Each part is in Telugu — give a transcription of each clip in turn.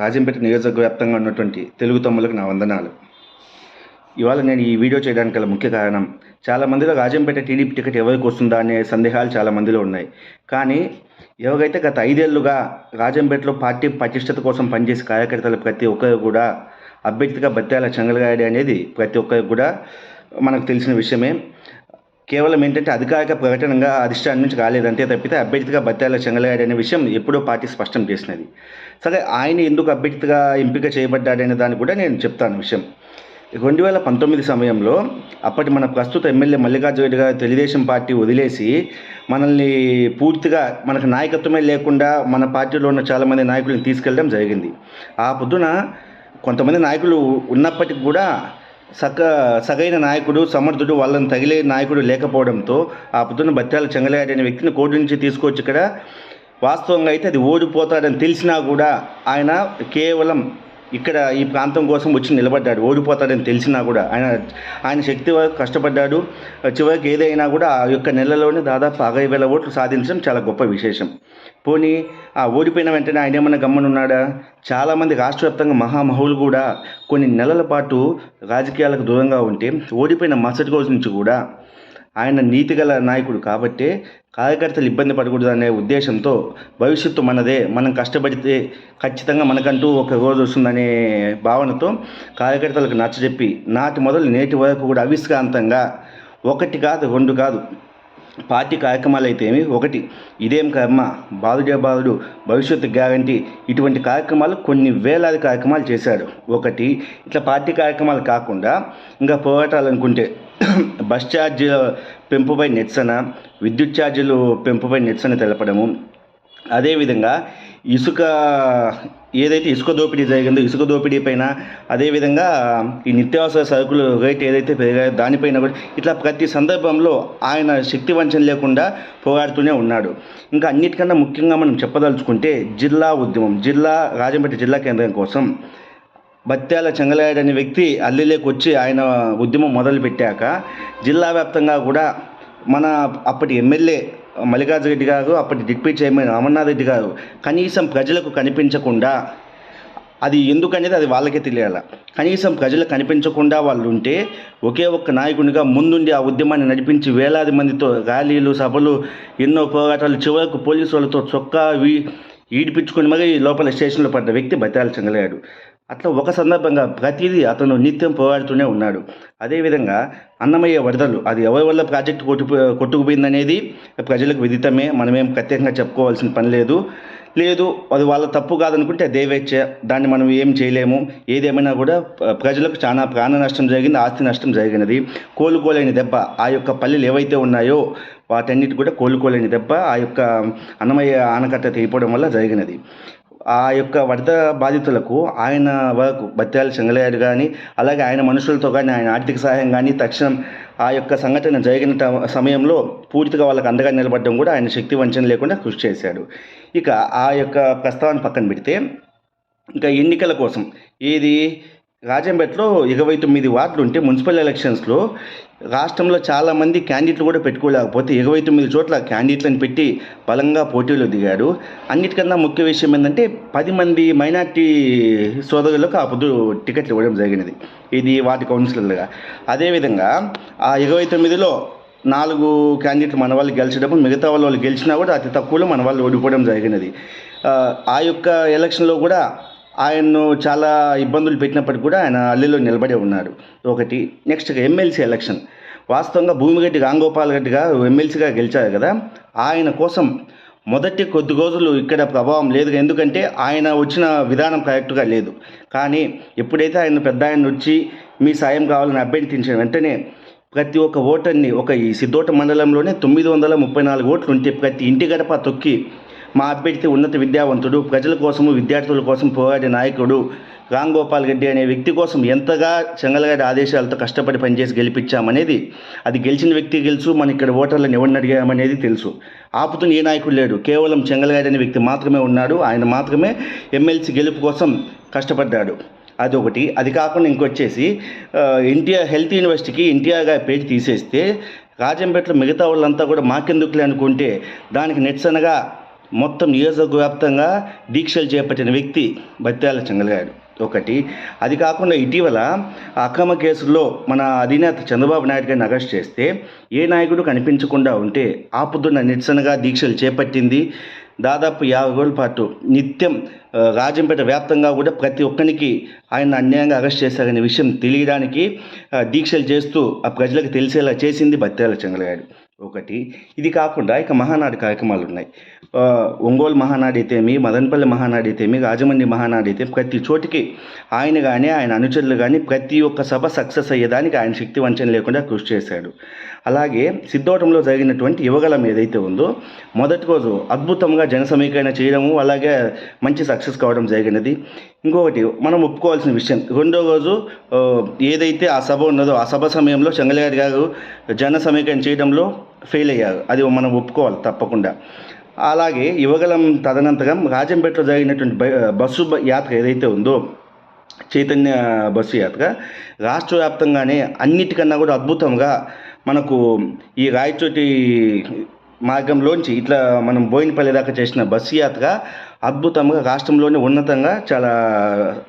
రాజంపేట నియోజకవ్యాప్తంగా ఉన్నటువంటి తెలుగు తమ్ములకు నా వందనాలు. ఇవాళ నేను ఈ వీడియో చేయడానికి గల ముఖ్య కారణం చాలా మందిలో రాజంపేట టీడీపీ టికెట్ ఎవరికి వస్తుందా అనే సందేహాలు చాలా మందిలో ఉన్నాయి. కానీ ఎవరైతే గత ఐదేళ్ళుగా రాజంపేటలో పార్టీ పటిష్టత కోసం పనిచేసే కార్యకర్తలు ప్రతి ఒక్కరు కూడా అభ్యర్థిగా బత్యాల చెంగలగాడి అనేది ప్రతి ఒక్కరికి కూడా మనకు తెలిసిన విషయమే. కేవలం ఏంటంటే అధికారిక ప్రకటనగా అధిష్టానం నుంచి రాలేదంటే తప్పితే అభ్యర్థిగా బత్తాల చెంగలగాడు అనే విషయం ఎప్పుడో పార్టీ స్పష్టం చేసినది. సరే ఆయన ఎందుకు అభ్యర్థిగా ఎంపిక చేయబడ్డాడనే దాన్ని కూడా నేను చెప్తాను విషయం. రెండు వేల పంతొమ్మిది సమయంలో అప్పటి మన ప్రస్తుత ఎమ్మెల్యే మల్లికార్జున రెడ్డి గారు తెలుగుదేశం పార్టీ వదిలేసి మనల్ని పూర్తిగా మనకు నాయకత్వమే లేకుండా మన పార్టీలో ఉన్న చాలామంది నాయకులను తీసుకెళ్ళడం జరిగింది. ఆ పొద్దున కొంతమంది నాయకులు ఉన్నప్పటికీ కూడా సగ సగైన నాయకుడు సమర్థుడు వాళ్ళని తగిలే నాయకుడు లేకపోవడంతో ఆ పొద్దున బత్యాల చెంగలగాడి అనే వ్యక్తిని కోర్టు నుంచి తీసుకొచ్చి ఇక్కడ వాస్తవంగా అయితే అది ఓడిపోతాడని తెలిసినా కూడా ఆయన కేవలం ఇక్కడ ఈ ప్రాంతం కోసం వచ్చి నిలబడ్డాడు ఓడిపోతాడని తెలిసినా కూడా. ఆయన ఆయన శక్తి వరకు కష్టపడ్డాడు. చివరికి ఏదైనా కూడా ఆ యొక్క నెలలోనే దాదాపు అరవై వేల ఓట్లు సాధించడం చాలా గొప్ప విశేషం. పోనీ ఆ ఓడిపోయిన వెంటనే ఆయన ఏమన్నా గమ్మనున్నాడా చాలామంది రాష్ట్ర వ్యాప్తంగా మహామహులు కూడా కొన్ని నెలల పాటు రాజకీయాలకు దూరంగా ఉంటే ఓడిపోయిన మరుసటి రోజు నుంచి కూడా ఆయన నీతిగల నాయకుడు కాబట్టే కార్యకర్తలు ఇబ్బంది పడకూడదు అనే ఉద్దేశంతో భవిష్యత్తు మనదే మనం కష్టపడితే ఖచ్చితంగా మనకంటూ ఒక రోజు వస్తుందనే భావనతో కార్యకర్తలకు నచ్చజెప్పి నాటి మొదలు నేటి వరకు కూడా అవిశ్రాంతంగా ఒకటి కాదు రెండు కాదు పార్టీ కార్యక్రమాలు అయితే ఏమి? ఒకటి. ఇదేం కర్మ? బాలుడే బాలుడు భవిష్యత్తు గ్యారంటీ. ఇటువంటి కార్యక్రమాలు కొన్ని వేలాది కార్యక్రమాలు చేశాడు. ఒకటి ఇట్లా పార్టీ కార్యక్రమాలు కాకుండా ఇంకా పోరాటాలు అనుకుంటే బస్ ఛార్జ్ పెంపుపై నిరసన విద్యుత్ ఛార్జీలు పెంపుపై నిరసన తెలపడము. అదేవిధంగా ఇసుక ఏదైతే ఇసుక దోపిడీ జరిగిందో ఇసుక దోపిడీ పైన అదేవిధంగా ఈ నిత్యావసర సరుకులు రేట్ ఏదైతే పెరిగాయో దానిపైన కూడా ఇట్లా ప్రతి సందర్భంలో ఆయన శక్తి వంచన లేకుండా పోరాడుతూనే ఉన్నాడు. ఇంకా అన్నిటికన్నా ముఖ్యంగా మనం చెప్పదలుచుకుంటే జిల్లా ఉద్యమం జిల్లా రాజంపేట జిల్లా కేంద్రం కోసం బత్యాల చెంగలాయుడు అనే వ్యక్తి అల్లిలోకి వచ్చి ఆయన ఉద్యమం మొదలుపెట్టాక జిల్లా వ్యాప్తంగా కూడా మన అప్పటి ఎమ్మెల్యే మల్లికార్జున రెడ్డి గారు అప్పటి డిప్యూటీ చైర్మన్ అమర్నాథ్ రెడ్డి గారు కనీసం ప్రజలకు కనిపించకుండా అది ఎందుకనేది అది వాళ్ళకే తెలియాల. కనీసం ప్రజలు కనిపించకుండా వాళ్ళు ఉంటే ఒకే ఒక్క నాయకునిగా ముందుండి ఆ ఉద్యమాన్ని నడిపించి వేలాది మందితో ర్యాలీలు సభలు ఎన్నో పోరాటాలు చివరకు పోలీసు వాళ్ళతో చొక్కా వీ ఈడిపించుకుని మరీ లోపల స్టేషన్లో పడ్డ వ్యక్తి బత్యాల చెంగలయ్యాడు అట్లా ఒక సందర్భంగా ప్రతిదీ అతను నిత్యం పోరాడుతూనే ఉన్నాడు. అదేవిధంగా అన్నమయ్య వరదలు అది ఎవరి వల్ల ప్రాజెక్టు కొట్టు కొట్టుకుపోయిందనేది ప్రజలకు విదితమే. మనమేం ప్రత్యేకంగా చెప్పుకోవాల్సిన పని లేదు. లేదు అది వాళ్ళ తప్పు కాదనుకుంటే దేవేచ్ఛ దాన్ని మనం ఏం చేయలేము. ఏదేమైనా కూడా ప్రజలకు చాలా ప్రాణ నష్టం జరిగింది ఆస్తి నష్టం జరిగినది. కోలుకోలేని దెబ్బ ఆ యొక్క పల్లెలు ఏవైతే ఉన్నాయో వాటన్నిటి కూడా కోలుకోలేని దెబ్బ ఆ యొక్క అన్నమయ్య ఆనకట్ట తెగిపోవడం వల్ల జరిగినది. ఆ యొక్క వరద బాధితులకు ఆయన వరకు బత్యాల చెంగలయ్యాడు కానీ అలాగే ఆయన మనుషులతో కానీ ఆయన ఆర్థిక సహాయం కానీ తక్షణం ఆ యొక్క సంఘటన జరిగిన సమయంలో పూర్తిగా వాళ్ళకి అండగా నిలబడడం కూడా ఆయన శక్తి వంచన లేకుండా కృషి చేశాడు. ఇక ఆ యొక్క ప్రస్తావన పక్కన పెడితే ఇంకా ఎన్నికల కోసం ఏది రాజంపేటలో ఇరవై తొమ్మిది వార్డులు ఉంటే మున్సిపల్ ఎలక్షన్స్లో రాష్ట్రంలో చాలామంది క్యాండిడేట్లు కూడా పెట్టుకోలేకపోతే ఇరవై తొమ్మిది చోట్ల క్యాండిడేట్లను పెట్టి బలంగా పోటీలో దిగాడు. అన్నిటికన్నా ముఖ్య విషయం ఏంటంటే పది మంది మైనార్టీ సోదరులకు ఆ పొద్దు టికెట్లు ఇవ్వడం జరిగినది. ఇది వాటి కౌన్సిలర్లుగా. అదేవిధంగా ఆ ఇరవై తొమ్మిదిలో నాలుగు క్యాండిడేట్లు మన వాళ్ళు గెలిచడం మిగతా వాళ్ళు వాళ్ళు గెలిచినా కూడా అతి తక్కువలో మన వాళ్ళు ఓడిపోవడం జరిగినది. ఆ యొక్క ఎలక్షన్లో కూడా ఆయన్ను చాలా ఇబ్బందులు పెట్టినప్పటికీ కూడా ఆయన అల్లిలో నిలబడే ఉన్నారు ఒకటి. Next MLC election. వాస్తవంగా భూమిగడ్డి రాంగోపాల్ రెడ్డి గారు ఎమ్మెల్సీగా గెలిచారు కదా. ఆయన కోసం మొదటి కొద్ది రోజులు ఇక్కడ ప్రభావం లేదు. ఎందుకంటే ఆయన వచ్చిన విధానం కరెక్ట్గా లేదు. కానీ ఎప్పుడైతే ఆయన పెద్ద ఆయన వచ్చి మీ సాయం కావాలని అభ్యర్థించిన వెంటనే ప్రతి ఒక్క ఓటర్ని ఒక ఈ సిద్ధోట మండలంలోనే తొమ్మిది వందల ముప్పై నాలుగు ఓట్లు ఉంటే ప్రతి ఇంటి గడప తొక్కి మా అభ్యర్థి ఉన్నత విద్యావంతుడు ప్రజల కోసము విద్యార్థుల కోసం పోరాడే నాయకుడు రామ్ గోపాల్ రెడ్డి అనే వ్యక్తి కోసం ఎంతగా చెంగలగారి ఆదేశాలతో కష్టపడి పనిచేసి గెలిపించామనేది అది గెలిచిన వ్యక్తి గెలుసు మన ఇక్కడ ఓటర్లను ఎవరిని అడిగామనేది తెలుసు. ఆపుతున్న ఏ నాయకుడు లేడు. కేవలం చెంగలగారి అనే వ్యక్తి మాత్రమే ఉన్నాడు. ఆయన మాత్రమే ఎమ్మెల్సీ గెలుపు కోసం కష్టపడ్డాడు. అదొకటి. అది కాకుండా ఇంకొచ్చేసి ఎన్టీఆర్ హెల్త్ యూనివర్సిటీకి ఎన్టీఆర్ గారి పేరు తీసేస్తే రాజంపేటలో మిగతా వాళ్ళంతా కూడా మాకెందుకులే అనుకుంటే దానికి నిరసనగా మొత్తం నియోజకవ్యాప్తంగా దీక్షలు చేపట్టిన వ్యక్తి బత్యాల చెంగలగాడు. ఒకటి అది కాకుండా ఇటీవల అక్రమ కేసుల్లో మన అధినేత చంద్రబాబు నాయుడు గారిని అరెస్ట్ చేస్తే ఏ నాయకుడు కనిపించకుండా ఉంటే ఆపుతున్న నిరసనగా దీక్షలు చేపట్టింది దాదాపు యాభై రోజుల పాటు నిత్యం రాజంపేట వ్యాప్తంగా కూడా ప్రతి ఒక్కరికి ఆయన అన్యాయంగా అరెస్ట్ చేశారనే విషయం తెలియడానికి దీక్షలు చేస్తూ ఆ ప్రజలకు తెలిసేలా చేసింది బత్యాల చెంగలగాడు. ఒకటి ఇది కాకుండా ఇక మహానాడు కార్యక్రమాలు ఉన్నాయి. ఒంగోలు మహానాడు అయితేమి మదనపల్లి మహానాడు అయితేమి రాజమండ్రి మహానాడు అయితే ప్రతి చోటికి ఆయన కానీ ఆయన అనుచరులు కానీ ప్రతి ఒక్క సభ సక్సెస్ అయ్యేదానికి ఆయన శక్తి వంచన లేకుండా కృషి చేశాడు. అలాగే సిద్ధోటంలో జరిగినటువంటి యువగలం ఏదైతే ఉందో మొదటి రోజు అద్భుతంగా జన సమీకరణ చేయడము అలాగే మంచి సక్సెస్ కావడం జరిగినది. ఇంకొకటి మనం ఒప్పుకోవాల్సిన విషయం రెండో రోజు ఏదైతే ఆ సభ ఉన్నదో ఆ సభ సమయంలో చెంగలగారి గారు జన సమీకరణ చేయడంలో ఫెయిల్ అయ్యారు. అది మనం ఒప్పుకోవాలి తప్పకుండా. అలాగే యువగలం తదనంతరం రాజంపేటలో జరిగినటువంటి బస్సు యాత్ర ఏదైతే ఉందో చైతన్య బస్సు యాత్ర రాష్ట్ర వ్యాప్తంగానే అన్నిటికన్నా కూడా అద్భుతంగా మనకు ఈ రాయచోటి మార్గంలోంచి ఇట్లా మనం బోయినపల్లి దాకా చేసిన బస్సు యాత్ర అద్భుతంగా రాష్ట్రంలోనే ఉన్నతంగా చాలా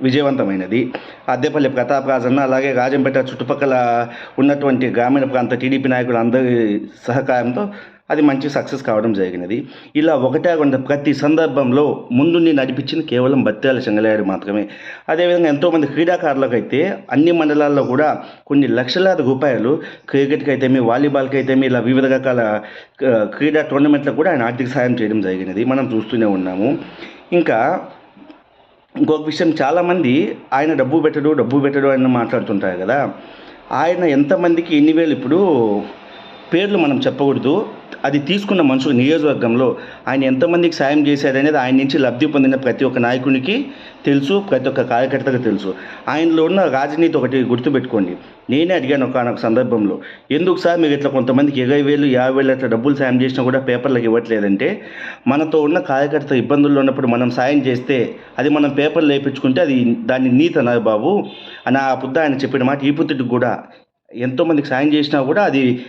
విజయవంతమైనది. అద్దెపల్లి ప్రతాప్ రాజన్న అలాగే రాజంపేట చుట్టుపక్కల ఉన్నటువంటి గ్రామీణ ప్రాంత టీడీపీ నాయకులు అందరి సహకారంతో అది మంచి సక్సెస్ కావడం జరిగినది. ఇలా ఒకటే కాకుండా ప్రతి సందర్భంలో ముందుండి నడిపించింది కేవలం బత్యాల చెంగలయాడు మాత్రమే. అదేవిధంగా ఎంతోమంది క్రీడాకారులకు అయితే అన్ని మండలాల్లో కూడా కొన్ని లక్షలాది రూపాయలు క్రికెట్కి అయితేమి వాలీబాల్కి అయితేమి ఇలా వివిధ రకాల క్రీడా టోర్నమెంట్లకు కూడా ఆయన ఆర్థిక సాయం చేయడం జరిగినది. మనం చూస్తూనే ఉన్నాము. ఇంకా ఇంకొక విషయం చాలామంది ఆయన డబ్బు పెట్టడు డబ్బు పెట్టడు అని మాట్లాడుతుంటారు కదా. ఆయన ఎంతమందికి ఎన్ని వేలు ఇప్పుడు పేర్లు మనం చెప్పకూడదు. అది తీసుకున్న మనుషులు నియోజకవర్గంలో ఆయన ఎంతమందికి సాయం చేశారనేది ఆయన నుంచి లబ్ధి పొందిన ప్రతి ఒక్క నాయకునికి తెలుసు ప్రతి ఒక్క కార్యకర్తకు తెలుసు. ఆయనలో ఉన్న రాజనీతి ఒకటి గుర్తుపెట్టుకోండి. నేనే అడిగాను ఒక సందర్భంలో ఎందుకు సార్ మీరు ఇట్లా కొంతమందికి ఇరవై వేలు యాభై వేలు అట్లా డబ్బులు సాయం చేసినా కూడా పేపర్లకు ఇవ్వట్లేదంటే? మనతో ఉన్న కార్యకర్త ఇబ్బందుల్లో ఉన్నప్పుడు మనం సాయం చేస్తే అది మనం పేపర్లు వేయించుకుంటే అది దాన్ని నీతి అన్నారు బాబు అని ఆ పుద్ద ఆయన చెప్పిన మాట ఈ పుత్రుడికి కూడా ఎంతోమందికి సాయం చేసినా కూడా అది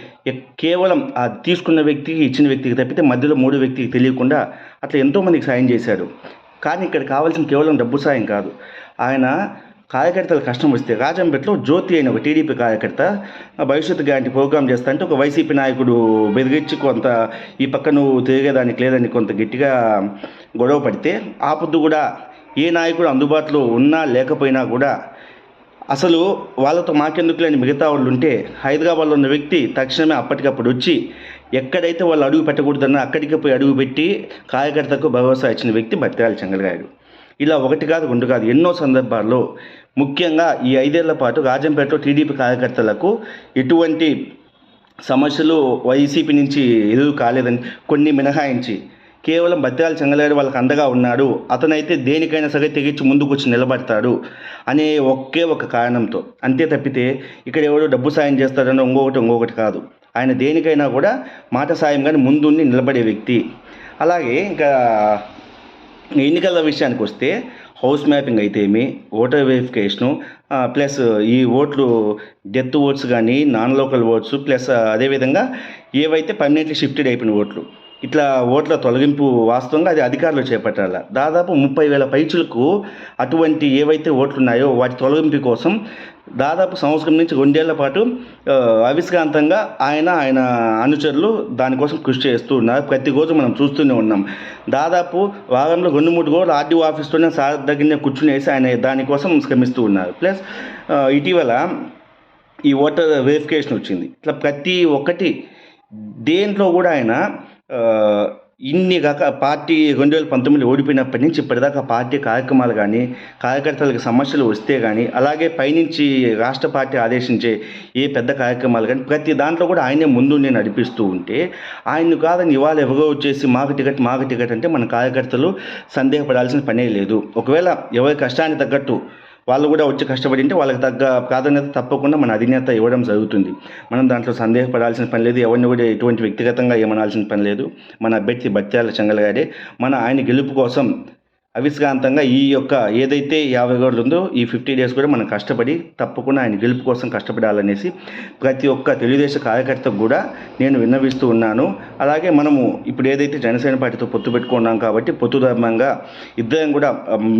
కేవలం ఆ తీసుకున్న వ్యక్తికి ఇచ్చిన వ్యక్తికి తప్పితే మధ్యలో మూడు వ్యక్తికి తెలియకుండా అట్లా ఎంతోమందికి సాయం చేశాడు. కానీ ఇక్కడ కావాల్సిన కేవలం డబ్బు సాయం కాదు. ఆయన కార్యకర్తల కష్టం వస్తే రాజంపేటలో జ్యోతి అయిన ఒక టీడీపీ కార్యకర్త ఆ భవిష్యత్తు గ్యారంటీ ప్రోగ్రామ్ చేస్తా అంటే ఒక వైసీపీ నాయకుడు బెదిరించి కొంత ఈ పక్క నువ్వు తిరిగేదానికి లేదని కొంత గట్టిగా గొడవ పడితే ఆ కూడా ఏ నాయకుడు అందుబాటులో ఉన్నా లేకపోయినా కూడా అసలు వాళ్ళతో మాకెందుకు లేని మిగతా వాళ్ళు ఉంటే హైదరాబాద్లో ఉన్న వ్యక్తి తక్షణమే అప్పటికప్పుడు వచ్చి ఎక్కడైతే వాళ్ళు అడుగు పెట్టకూడదన్న అక్కడికి పోయి అడుగు పెట్టి కార్యకర్తకు భరోసా ఇచ్చిన వ్యక్తి బతిరాలి చెంగలరాయుడు ఇలా ఒకటి కాదు రెండు కాదు ఎన్నో సందర్భాల్లో ముఖ్యంగా ఈ ఐదేళ్ళ పాటు రాజంపేటలో టీడీపీ కార్యకర్తలకు ఎటువంటి సమస్యలు వైసీపీ నుంచి ఎదురు కాలేదని కొన్ని మినహాయించి కేవలం బత్యాల చెంగలేడు వాళ్ళకి అండగా ఉన్నాడు. అతనైతే దేనికైనా సరే తెగించి ముందుకు వచ్చి నిలబడతాడు అనే ఒకే ఒక కారణంతో. అంతే తప్పితే ఇక్కడ ఎవడో డబ్బు సాయం చేస్తాడనో ఇంకొకటి ఇంకొకటి కాదు. ఆయన దేనికైనా కూడా మాట సాయం కానీ ముందుండి నిలబడే వ్యక్తి. అలాగే ఇంకా ఎన్నికల విషయానికి వస్తే హౌస్ మ్యాపింగ్ అయితేమి ఓటర్ వెరిఫికేషను ప్లస్ ఈ ఓట్లు డెత్ ఓట్స్ కానీ నాన్ లోకల్ ఓట్స్ ప్లస్ అదేవిధంగా ఏవైతే పర్మనెంట్లీ షిఫ్టెడ్ అయిపోయిన ఓట్లు ఇట్లా ఓట్ల తొలగింపు వాస్తవంగా అది అధికారులు చేపట్టాల. దాదాపు ముప్పై వేల పైచులకు అటువంటి ఏవైతే ఓట్లు ఉన్నాయో వాటి తొలగింపు కోసం దాదాపు సంవత్సరం నుంచి రెండేళ్ళ పాటు అవిశ్రాంతంగా ఆయన ఆయన అనుచరులు దానికోసం కృషి చేస్తూ ఉన్నారు. ప్రతిరోజు మనం చూస్తూనే ఉన్నాం. దాదాపు వారంలో రెండు మూడు రోజులు ఆర్డీఓ ఆఫీస్లోనే సార్ దగ్గరనే కూర్చునేసి ఆయన దానికోసం శ్రమిస్తూ ఉన్నారు. ప్లస్ ఇటీవల ఈ ఓటర్ వెరిఫికేషన్ వచ్చింది. ఇట్లా ప్రతి ఒక్కటి దేంట్లో కూడా ఆయన ఇన్ని కాక పార్టీ రెండు వేల పంతొమ్మిది ఓడిపోయినప్పటి నుంచి ఇప్పటిదాకా పార్టీ కార్యక్రమాలు కానీ కార్యకర్తలకు సమస్యలు వస్తే కానీ అలాగే పైనుంచి రాష్ట్ర పార్టీ ఆదేశించే ఏ పెద్ద కార్యక్రమాలు కానీ ప్రతి దాంట్లో కూడా ఆయనే ముందుండి నడిపిస్తూ ఉంటే ఆయన్ను కాదని ఇవాళ ఎవరో వచ్చేసి మాకు టికెట్ మాకు టికెట్ అంటే మన కార్యకర్తలు సందేహపడాల్సిన పనే లేదు. ఒకవేళ ఎవరి కష్టానికి తగ్గట్టు వాళ్ళు కూడా వచ్చి కష్టపడి ఉంటే వాళ్ళకి తగ్గ ప్రాధాన్యత తప్పకుండా మన అధినేత ఇవ్వడం జరుగుతుంది. మనం దాంట్లో సందేహపడాల్సిన పని లేదు. ఎవరిని కూడా ఎటువంటి వ్యక్తిగతంగా ఏమనాల్సిన పని లేదు. మన అభ్యర్థి బత్యాల చెంగలగాడే మన ఆయన గెలుపు కోసం అవిశ్రాంతంగా ఈ యొక్క ఏదైతే యాభై రోజులు ఉందో ఈ ఫిఫ్టీ డేస్ కూడా మనం కష్టపడి తప్పకుండా ఆయన గెలుపు కోసం కష్టపడాలనేసి ప్రతి ఒక్క తెలుగుదేశం కార్యకర్తకు కూడా నేను విన్నవిస్తూ ఉన్నాను. అలాగే మనము ఇప్పుడు ఏదైతే జనసేన పార్టీతో పొత్తు పెట్టుకున్నాం కాబట్టి పొత్తు ధర్మంగా ఇద్దరం కూడా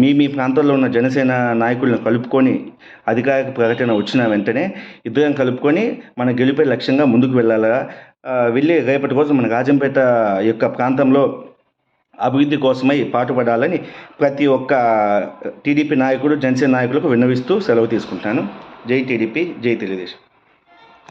మీ మీ ప్రాంతంలో ఉన్న జనసేన నాయకులను కలుపుకొని అధికారిక ప్రకటన వచ్చిన వెంటనే ఇద్దరం కలుపుకొని మన గెలిపే లక్ష్యంగా ముందుకు వెళ్ళాలా? వెళ్ళి రేపటి కోసం మన రాజంపేట యొక్క ప్రాంతంలో అభివృద్ధి కోసమై పాటుపడాలని ప్రతి ఒక్క టీడీపీ నాయకుడు జనసేన నాయకులకు విన్నవిస్తూ సెలవు తీసుకుంటాను జై టీడీపీ జై తెలుగుదేశం.